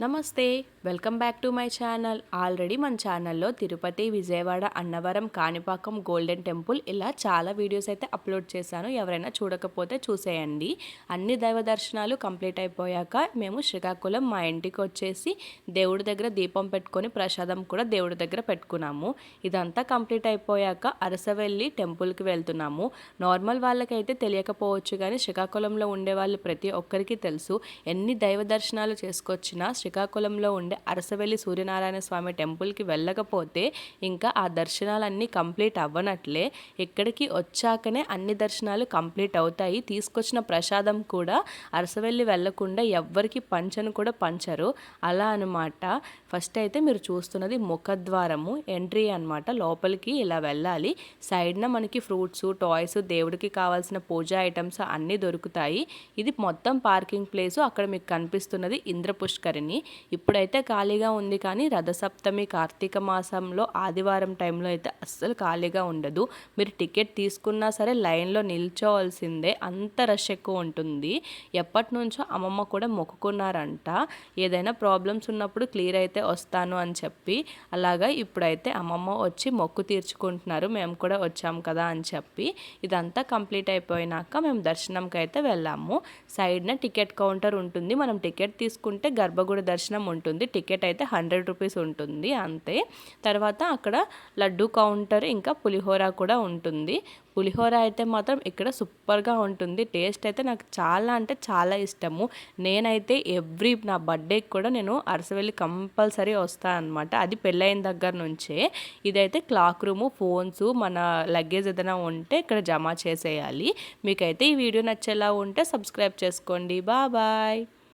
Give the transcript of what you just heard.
నమస్తే welcome back to my channel. Already మన ఛానల్లో తిరుపతి విజయవాడ అన్నవరం కాణిపాకం గోల్డెన్ టెంపుల్ ఇలా చాలా వీడియోస్ అయితే అప్లోడ్ చేశాను. ఎవరైనా చూడకపోతే చూసేయండి. అన్ని దైవ దర్శనాలు కంప్లీట్ అయిపోయాక మేము శ్రీకాకుళం మా ఇంటికి వచ్చేసి దేవుడి దగ్గర దీపం పెట్టుకొని ప్రసాదం కూడా దేవుడి దగ్గర పెట్టుకున్నాము. ఇదంతా కంప్లీట్ అయిపోయాక అరసవెల్లి టెంపుల్కి వెళ్తున్నాము. నార్మల్ వాళ్ళకైతే తెలియకపోవచ్చు కానీ శ్రీకాకుళంలో ఉండే వాళ్ళు ప్రతి ఒక్కరికి తెలుసు. ఎన్ని దైవ దర్శనాలు చేసుకొచ్చినా శ్రీకాకుళంలో ఉండే అరసవెల్లి సూర్యనారాయణ స్వామి టెంపుల్కి వెళ్ళకపోతే ఇంకా ఆ దర్శనాలన్నీ కంప్లీట్ అవ్వనట్లే. ఇక్కడికి వచ్చాకనే అన్ని దర్శనాలు కంప్లీట్ అవుతాయి. తీసుకొచ్చిన ప్రసాదం కూడా అరసవెల్లి వెళ్ళకుండా ఎవ్వరికి పంచను కూడా పంచరు. అలా అనమాట ఫస్ట్ అయితే మీరు చూస్తున్నది ముఖద్వారము. ఎంట్రీ అనమాట లోపలికి ఇలా వెళ్ళాలి. సైడ్న మనకి ఫ్రూట్స్ టాయ్స్ దేవుడికి కావాల్సిన పూజా ఐటమ్స్ అన్నీ దొరుకుతాయి. ఇది మొత్తం పార్కింగ్ ప్లేసు. అక్కడ మీకు కనిపిస్తున్నది ఇంద్ర పుష్కరిణి ఇప్పుడైతే ఖాళీగా ఉంది కానీ రథసప్తమి కార్తీక మాసంలో ఆదివారం టైంలో అయితే అస్సలు ఖాళీగా ఉండదు. మీరు టికెట్ తీసుకున్నా సరే లైన్లో నిల్చోవాల్సిందే. అంత రష్ ఎక్కువ ఉంటుంది. ఎప్పటి నుంచో అమ్మమ్మ కూడా మొక్కుకున్నారంట. ఏదైనా ప్రాబ్లమ్స్ ఉన్నప్పుడు క్లియర్ అయితే వస్తాను అని చెప్పి అలాగా ఇప్పుడైతే అమ్మమ్మ వచ్చి మొక్కు తీర్చుకుంటున్నారు. మేము కూడా వచ్చాం కదా అని చెప్పి ఇదంతా కంప్లీట్ అయిపోయినాక మేము దర్శనంకి అయితే వెళ్ళాము. సైడ్న టికెట్ కౌంటర్ ఉంటుంది. మనం టికెట్ తీసుకుంటే గర్భగుడి దర్శనం ఉంటుంది. టికెట్ అయితే హండ్రెడ్ రూపీస్ ఉంటుంది అంతే. తర్వాత అక్కడ లడ్డు కౌంటర్ ఇంకా పులిహోర కూడా ఉంటుంది. పులిహోర అయితే మాత్రం ఇక్కడ సూపర్గా ఉంటుంది. టేస్ట్ అయితే నాకు చాలా అంటే చాలా ఇష్టము. నేనైతే ఎవ్రీ నా బర్త్డేకి కూడా నేను అరసవెల్లి కంపల్సరీ వస్తాను అనమాట అది పెళ్ళైన దగ్గర నుంచే. ఇదైతే క్లాక్ రూము ఫోన్స్ మన లగేజ్ ఏదైనా ఉంటే ఇక్కడ జమ చేసేయాలి. మీకైతే ఈ వీడియో నచ్చేలా ఉంటే సబ్స్క్రైబ్ చేసుకోండి. బాయ్.